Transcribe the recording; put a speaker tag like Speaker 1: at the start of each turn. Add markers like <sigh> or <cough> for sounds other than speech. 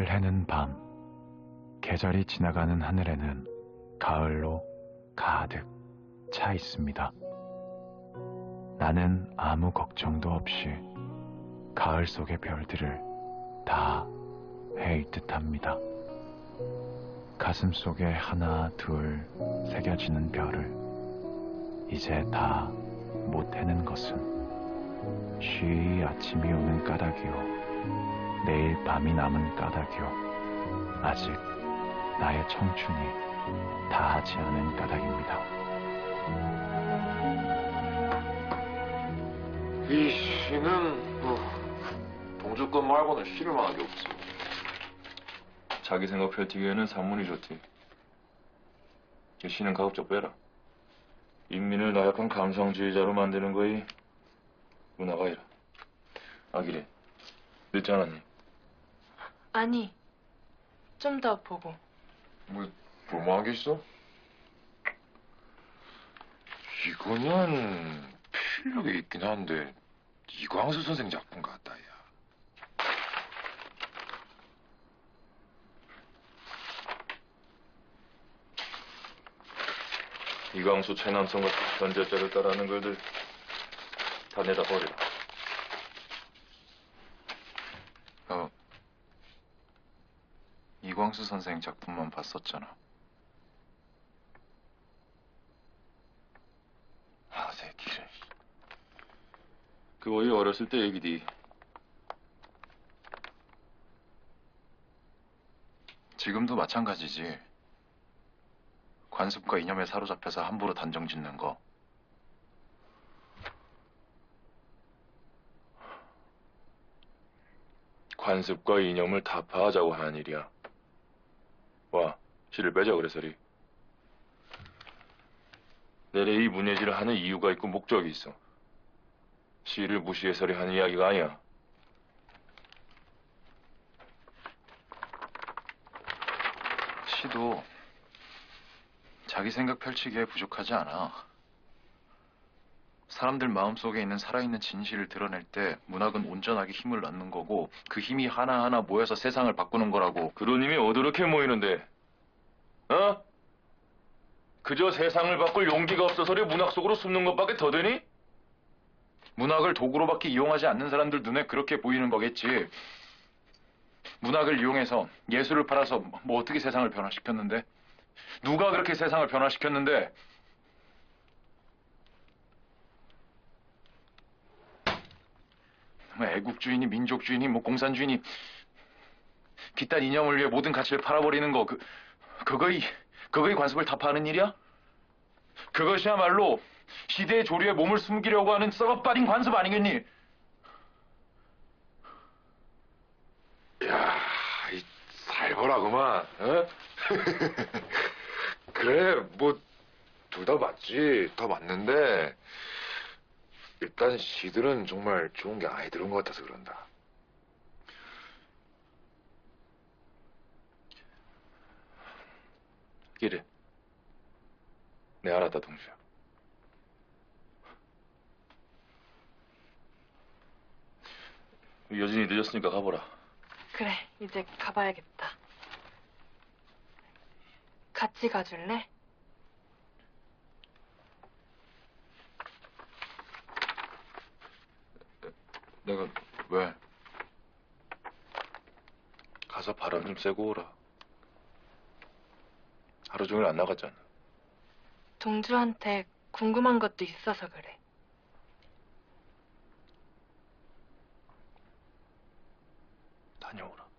Speaker 1: 달을 해는 밤, 계절이 지나가는 하늘에는 가을로 가득 차 있습니다. 나는 아무 걱정도 없이 가을 속의 별들을 다 헤일 듯 합니다. 가슴 속에 하나, 둘 새겨지는 별을 이제 다 못 해는 것은 쉬이 아침이 오는 까닭이요. 내일 밤이 남은 까닭이요. 아직 나의 청춘이 다하지 않은 까닭입니다.
Speaker 2: 이 시는 뭐 동주권 말고는 실을 만한 게 없어.
Speaker 3: 자기 생각 펼치기에는 산문이 좋지. 이 시는 가급적 빼라. 인민을 나약한 감성주의자로 만드는 거이 문화가 이라. 아기래. 늦지 않았니?
Speaker 4: 아니, 좀 더 보고.
Speaker 2: 뭐 있어? 이거는 필력이 있긴 한데 이광수 선생 작품 같다 야.
Speaker 3: 이광수, 최남성 같은 전제자를 따라하는 걸들 다 내다 버리라.
Speaker 5: 어, 이광수 선생 작품만 봤었잖아.
Speaker 3: 아, 새끼를. 그 어이 어렸을 때 얘기디.
Speaker 5: 지금도 마찬가지지. 관습과 이념에 사로잡혀서 함부로 단정 짓는 거.
Speaker 3: 관습과 이념을 다 파하자고 하는 일이야. 와, 시를 빼자 그래서리. 내래 이 문예지를 하는 이유가 있고 목적이 있어. 시를 무시해서리 하는 이야기가 아니야.
Speaker 5: 시도 자기 생각 펼치기에 부족하지 않아. 사람들 마음속에 있는 살아있는 진실을 드러낼 때 문학은 온전하게 힘을 낳는 거고 그 힘이 하나하나 모여서 세상을 바꾸는 거라고.
Speaker 3: 그런 힘이 어드럽게 모이는데, 어? 그저 세상을 바꿀 용기가 없어서리 문학 속으로 숨는 것밖에 더 되니?
Speaker 5: 문학을 도구로밖에 이용하지 않는 사람들 눈에 그렇게 보이는 거겠지. 문학을 이용해서 예술을 팔아서 뭐 어떻게 세상을 변화시켰는데? 누가 그렇게 세상을 변화시켰는데? 애국주의니 민족주의니 뭐 공산주의니 기딴 이념을 위해 모든 가치를 팔아버리는 거 그, 그거이 그거이 관습을 다 파는 일이야? 그것이야말로 시대의 조류에 몸을 숨기려고 하는 썩어빠진 관습 아니겠니?
Speaker 2: 야, 이 살벌하구만. 어? <laughs> 그래, 뭐 둘 다 맞지. 다 맞는데 일단 시들은 정말 좋은 게 아니 들은 것 같아서 그런다.
Speaker 3: 기래. 내 알았다, 동주야. 여진이 늦었으니까 가보라.
Speaker 4: 그래, 이제 가봐야겠다. 같이 가줄래?
Speaker 3: 내가
Speaker 5: 왜?
Speaker 3: 가서 바람 좀 쐬고 오라. 하루 종일 안 나갔잖아.
Speaker 4: 동주한테 궁금한 것도 있어서 그래.
Speaker 3: 다녀오라.